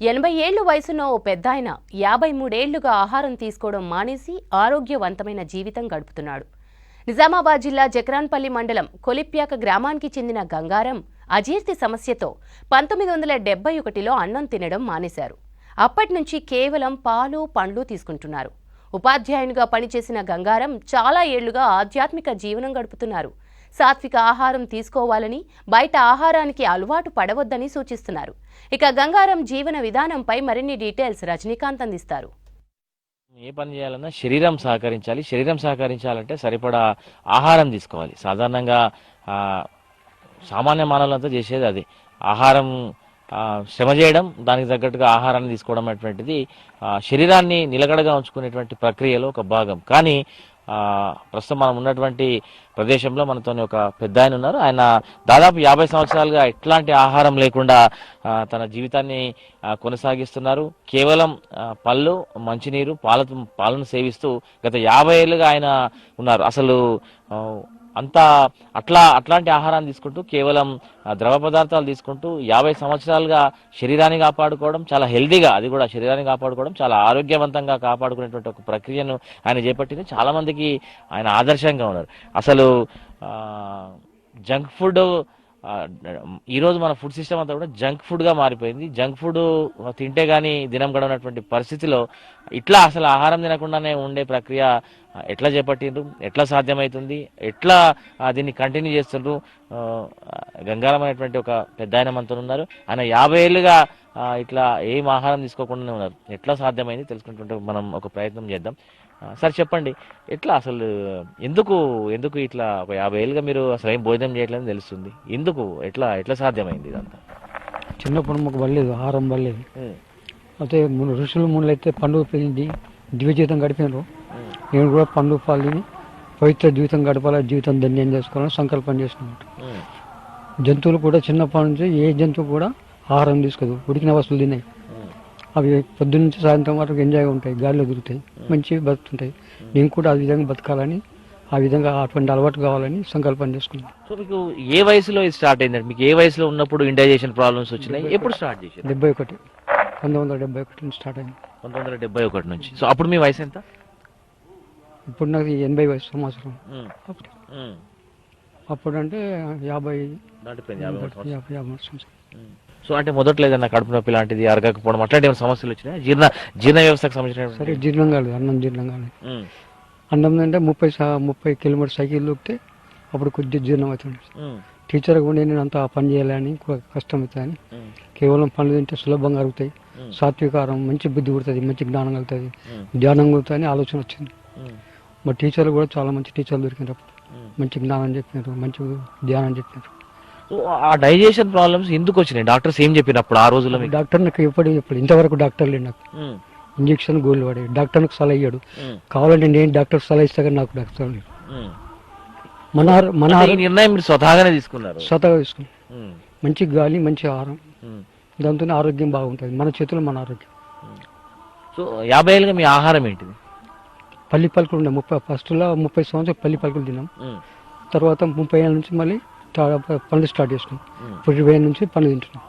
ఎనభై ఏళ్ళు వయసున్న ఓ పెద్దాయన యాభై మూడేళ్ళుగా ఆహారం తీసుకోవడం మానేసి ఆరోగ్యవంతమైన జీవితం గడుపుతున్నాడు. నిజామాబాద్ జిల్లా జక్రాన్పల్లి మండలం కొలిప్యాక గ్రామానికి చెందిన గంగారం అజీర్తి సమస్యతో పంతొమ్మిది వందల డెబ్బై ఒకటిలో అన్నం తినడం మానేశారు. అప్పటి నుంచి కేవలం పాలు పండ్లు తీసుకుంటున్నారు. ఉపాధ్యాయునిగా పనిచేసిన గంగారం చాలా ఏళ్ళుగా ఆధ్యాత్మిక జీవనం గడుపుతున్నారు. సాత్విక ఆహారం తీసుకోవాలని బయట ఆహారానికి అలవాటు పడవద్దని సూచిస్తున్నారు. ఇక గంగారం జీవన విధానంపై మరిన్ని డీటెయిల్స్ రజనీకాంత్ అందిస్తారు. ఏ పని చేయాలన్నా శరీరం సహకరించాలి. శరీరం సహకరించాలంటే సరిపడా ఆహారం తీసుకోవాలి. సాధారణంగా సామాన్య మానవులంతా చేసేది అది. ఆహారం శ్రమ చేయడం దానికి తగ్గట్టుగా ఆహారాన్ని తీసుకోవడం అటువంటిది శరీరాన్ని నిలకడగా ఉంచుకునేటువంటి ప్రక్రియలో ఒక భాగం. కానీ ప్రస్తుతం మనం ఉన్నటువంటి ప్రదేశంలో మనతో ఒక పెద్ద ఆయన ఉన్నారు. ఆయన దాదాపు యాభై సంవత్సరాలుగా ఎట్లాంటి ఆహారం లేకుండా తన జీవితాన్ని కొనసాగిస్తున్నారు. కేవలం పళ్ళు మంచినీరు పాల పాలను సేవిస్తూ గత యాభై ఏళ్ళుగా ఆయన ఉన్నారు. అసలు అంతా అట్లా అట్లాంటి ఆహారాన్ని తీసుకుంటూ కేవలం ద్రవ పదార్థాలు తీసుకుంటూ యాభై సంవత్సరాలుగా శరీరాన్ని కాపాడుకోవడం చాలా హెల్దీగా అది కూడా శరీరాన్ని కాపాడుకోవడం చాలా ఆరోగ్యవంతంగా కాపాడుకునేటువంటి ఒక ప్రక్రియను ఆయన చేపట్టింది. చాలా మందికి ఆయన ఆదర్శంగా ఉన్నారు. అసలు జంక్ ఫుడ్ ఈరోజు మన ఫుడ్ సిస్టమ్ అంతా కూడా జంక్ ఫుడ్గా మారిపోయింది. జంక్ ఫుడ్ తింటే గానీ దినం గడవనటువంటి పరిస్థితిలో ఇట్లా అసలు ఆహారం తినకుండానే ఉండే ప్రక్రియ ఎట్లా చేపట్టిండ్రు? ఎట్లా సాధ్యమవుతుంది ఎట్లా దీన్ని కంటిన్యూ చేస్తుండ్రు? గంగారం అనేటువంటి ఒక పెద్ద ఆయన మనతో ఉన్నారు. ఆయన యాభై ఏళ్ళుగా ఇట్లా ఏం ఆహారం తీసుకోకుండానే ఉన్నారు. ఎట్లా సాధ్యమైంది తెలుసుకుంటుంటే మనం ఒక ప్రయత్నం చేద్దాం. సార్ చెప్పండి. ఎట్లా అసలు ఎందుకు ఎందుకు ఇట్లా ఒక యాభై ఏళ్ళుగా మీరు అసలు ఏం భోజనం చేయట్లేదని తెలుస్తుంది? ఎందుకు ఎట్లా ఎట్లా సాధ్యమైంది ఇదంతా? చిన్నప్పుడు మాకు పడలేదు ఆహారం పడలేదు అయితే ఋషులు మునులు అయితే పండుగ పెరిగింది దివ్య జీవితం గడిపినారు. నేను కూడా పండుగ పాలిని పవిత్ర జీవితం గడపాలి జీవితం ధన్యం చేసుకోవాలని సంకల్పం చేసినాను జంతువులు కూడా చిన్నప్పటి నుంచి ఏ జంతువు కూడా ఆహారం తీసుకోదు. ఉడికిన వస్తువులు తిన్నాయి అవి పొద్దున్న నుంచి సాయంత్రం వరకు ఎంజాయ్గా ఉంటాయి గాలిలో తిరుగుతాయి మంచి బతుకుతుంటాయి. నేను కూడా ఆ విధంగా బతకాలని ఆ విధంగా అటువంటి అలవాటు కావాలని సంకల్పం చేసుకున్నాను. సో మీకు ఏ వయసులో ఇది స్టార్ట్ అయిందండి? మీకు ఏ వయసులో ఉన్నప్పుడు ఇండైజేషన్ ప్రాబ్లమ్స్ వచ్చినాయి? ఎప్పుడు స్టార్ట్ చేశారు? డెబ్బై ఒకటి. పంతొమ్మిది వందల డెబ్బై ఒకటి నుంచి స్టార్ట్ అయింది. పంతొమ్మిది వందల డెబ్బై ఒకటి నుంచి. సో అప్పుడు మీ వయసు ఎంత? ఇప్పుడు నాకు ఎనభై వయసు సంవత్సరం. ఉమ్. అప్పుడు. అంటే యాభై దాటిపోయింది యాభై. యాభై సంవత్సరం. సో అంటే మొదట్లో ఏదైనా కడుపు నొప్పి లాంటిది అరగకపోవడం అట్లాంటి ఏమైనా సమస్యలు వచ్చినాయి? జీర్ణ జీర్ణ వ్యవస్థకు సరే సంబంధించిన జీర్ణం కాలేదు అన్నం జీర్ణం కాలేదు అన్నం అంటే ముప్పై ముప్పై కిలోమీటర్ సైకిల్ దొక్కితే అప్పుడు కొద్దిగా జీర్ణం అవుతుంది. టీచర్ కూడా నేను అంత పని చేయాలని కష్టం అవుతుందని కేవలం పనులు తింటే సులభంగా అరుగుతాయి. సాత్వికారం మంచి బుద్ధి పుడుతుంది మంచి జ్ఞానం కలుగుతుంది. ధ్యానం కలుగుతుంది అని ఆలోచన వచ్చింది. మా టీచర్లు కూడా చాలా మంచి టీచర్లు దొరికినారు అప్పుడు. మంచి జ్ఞానం చెప్పినారు మంచి ధ్యానం చెప్పినారు. ఆ డైజెషన్ ప్రాబ్లమ్స్ ఎందుకు వచ్చినాయి? డాక్టర్స్ ఏం చెప్పినప్పుడు ఆ రోజుల్లో మీకు? డాక్టర్ నాకు ఎప్పుడు ఎప్పుడు ఇంతవరకు డాక్టర్ లేడు నాకు. ఇంజక్షన్ గోళ్ళు పడే డాక్టర్ నాకు సలహా ఇయ్యాడు. కావాలంటే నేను డాక్టర్ సలహా ఇస్తా కానీ నాకు డాక్టర్ లేడు మన మన నిర్ణయం మీరు స్వతహాగానే తీసుకున్నారు. స్వతహాగా తీసుకున్నాం. మంచి గాలి మంచి ఆహారం. దాంతో ఆరోగ్యం బాగుంటుంది. మన చేతుల్లో మన ఆరోగ్యం. సో యాభై ఏళ్ళుగా మీ ఆహారం ఏంటిది? పల్లి పలుకులు ఉన్నాయి. ముప్పై ఫస్ట్లో ముప్పై సంవత్సరాలు పల్లి పలుకులు తిన్నాం. తర్వాత ముప్పై ఏళ్ళ నుంచి మళ్ళీ పనులు స్టార్ట్ చేసినాం. ఇప్పుడు ఇరవై ఏళ్ళ నుంచి పనులు తింటున్నాం.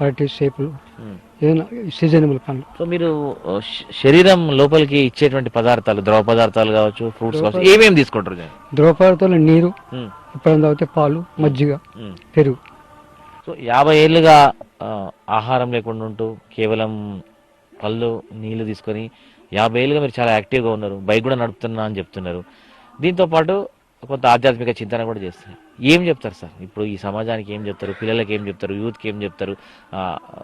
అరటి సేపులు. ఏదైనా సీజనబుల్ పనులు. సో మీరు శరీరం లోపలికి ఇచ్చేటువంటి పదార్థాలు ద్రవ పదార్థాలు కావచ్చు ఫ్రూట్స్ కావచ్చు ఏమేమి తీసుకుంటారు జనం? ద్రవపదార్థాలు నీరు ఎప్పుడైనా తాగితే పాలు మజ్జిగ. పెరుగు. సో యాభై ఏళ్ళుగా ఆహారం లేకుండా ఉంటూ కేవలం పళ్ళు నీళ్ళు తీసుకొని యాభై ఏళ్ళుగా మీరు చాలా యాక్టివ్గా ఉన్నారు బైక్ కూడా నడుపుతున్నా అని చెప్తున్నారు. దీంతో పాటు కొంత ఆధ్యాత్మిక చింతన కూడా చేస్తున్నారు. ఏం చెప్తారు సార్? ఇప్పుడు ఈ సమాజానికి ఏం చెప్తారు? పిల్లలకి ఏం చెప్తారు? యూత్కి ఏం చెప్తారు?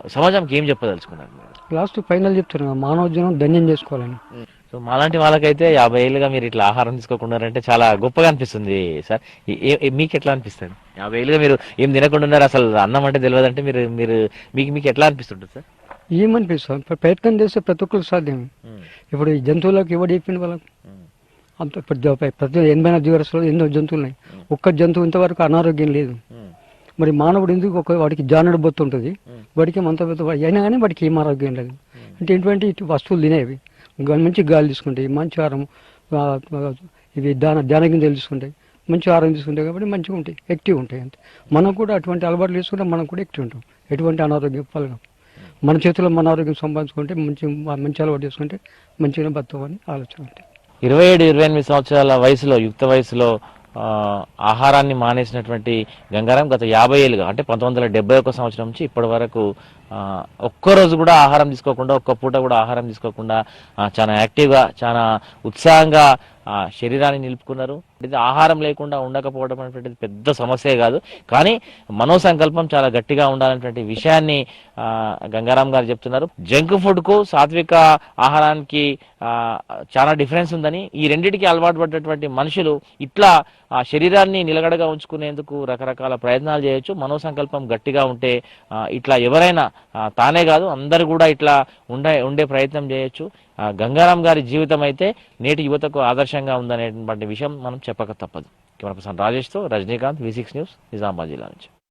సమాజానికి ఏం చెప్పదలుచుకున్నారు? లాస్ట్ ఫైనల్ చెప్తున్నా మానవ జీవనం ధన్యం చేసుకోవాలని. సో మాలాంటి వాళ్ళకైతే యాభై ఏళ్ళుగా మీరు ఇట్లా ఆహారం తీసుకోకుండా చాలా గొప్పగా అనిపిస్తుంది సార్. మీకు ఎట్లా అనిపిస్తుంది? యాభై ఏళ్ళుగా మీరు ఏం తినకుండా ఉన్నారు అసలు అన్నం అంటే తెలియదు అంటే మీరు మీరు మీకు మీకు ఎట్లా అనిపిస్తుంటుంది సార్? ఏమనిపిస్తుంది ప్ర- ప్రయత్నం చేస్తే ప్రతి ఒక్కరికి సాధ్యం. ఇప్పుడు ఈ జంతువులకు ఎవడు చెప్పింది వాళ్ళకు? అంత ప్రతి ప్రతి ఎనభై నాలుగు జీవరాశులు ఎన్నో జంతువులు ఉన్నాయి ఒక్క జంతువు ఇంతవరకు అనారోగ్యం లేదు. మరి మానవుడు ఎందుకు ఒక వాడికి జానడు బొత్తు ఉంటుంది వాడికి అంత పెద్ద వాడి- అయినా కానీ వాడికి ఏం ఆరోగ్యం లేదు. అంటే ఇటువంటి ఇటు వస్తువులు తినేవి. మంచి గాలి తీసుకుంటాయి మంచి ఆహారం ఇవి దాన ధ్యాన గింజలు తీసుకుంటాయి. మంచి ఆహారం తీసుకుంటాయి కాబట్టి మంచిగా ఉంటాయి యాక్టివ్ ఉంటాయి అంతే. మనం కూడా అటువంటి అలవాట్లు తీసుకుంటే మనం కూడా యాక్టివ్ ఉంటాం. ఎటువంటి అనారోగ్యం పాల్గొం. మన చేతిలో మన ఆరోగ్యం సంపాదించుకుంటే మంచి మంచి అలవాటు చేసుకుంటే మంచిగా బతకమని ఆలోచన అంటే ఇరవై ఏడు ఇరవై ఎనిమిది సంవత్సరాల వయసులో యుక్త వయసులో ఆహారాన్ని మానేసినటువంటి గంగారాం గత యాభై ఏళ్ళుగా అంటే పంతొమ్మిది వందల డెబ్బై ఒక సంవత్సరం నుంచి ఇప్పటి వరకు ఒక్కరోజు కూడా ఆహారం తీసుకోకుండా ఒక్క పూట కూడా ఆహారం తీసుకోకుండా చాలా యాక్టివ్గా చాలా ఉత్సాహంగా ఆ, శరీరాన్ని నిలుపుకున్నారు. ఇది ఆహారం లేకుండా ఉండకపోవడం అనేటువంటిది పెద్ద సమస్యే కాదు. కానీ మనోసంకల్పం చాలా గట్టిగా ఉండాలనేటువంటి విషయాన్ని గంగారాం గారు చెప్తున్నారు. జంక్ ఫుడ్కు సాత్విక ఆహారానికి చాలా డిఫరెన్స్ ఉందని ఈ రెండిటికి అలవాటు పడ్డటువంటి మనుషులు ఇట్లా ఆ శరీరాన్ని నిలకడగా ఉంచుకునేందుకు రకరకాల ప్రయత్నాలు చేయొచ్చు. మనోసంకల్పం గట్టిగా ఉంటే ఇట్లా ఎవరైనా తానే కాదు అందరు కూడా ఇట్లా ఉండే ఉండే ప్రయత్నం చేయొచ్చు. గంగారాం గారి జీవితం అయితే నేటి యువతకు ఆదర్శంగా ఉందనేటువంటి విషయం మనం చెప్పక తప్పదు. Camera person రాజేష్తో Rajinikanth V six news Nizamabad జిల్లా నుంచి.